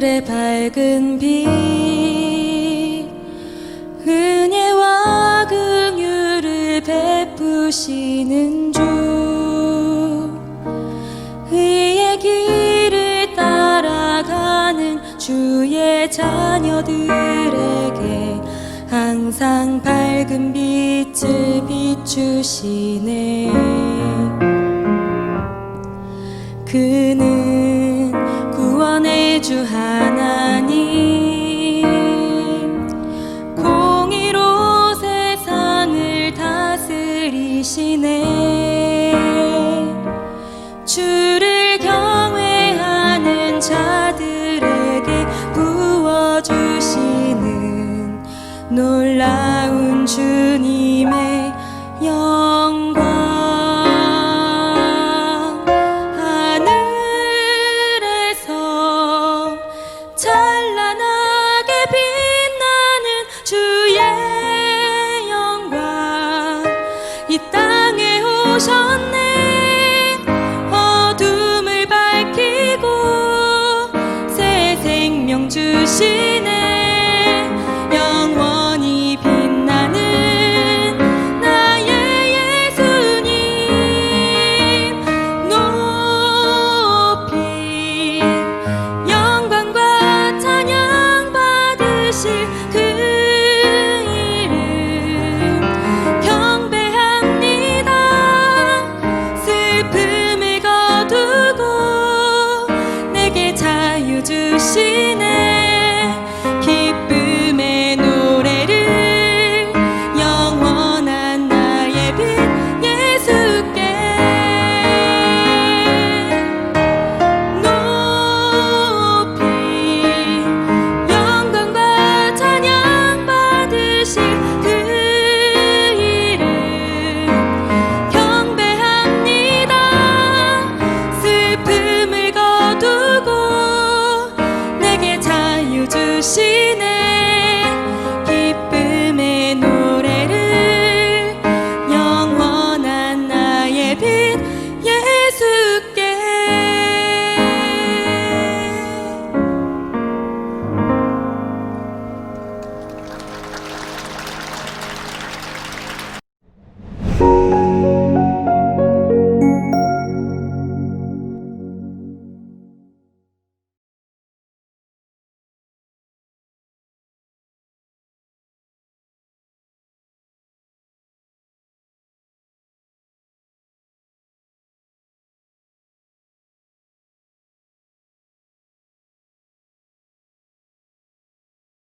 하늘의 밝은 빛. 은혜와 긍휼을 베푸시는 주. 의의 길을 따라가는 주의 자녀들에게 항상 밝은 빛을 비추시네 그는 구원의 주 하나님. 공의로 세상을 다스리시네. 주를 경외하는 자들에게 부어주시는 놀라운 주 이 땅에 오셨네. 어둠을 밝히고 새 생명 주시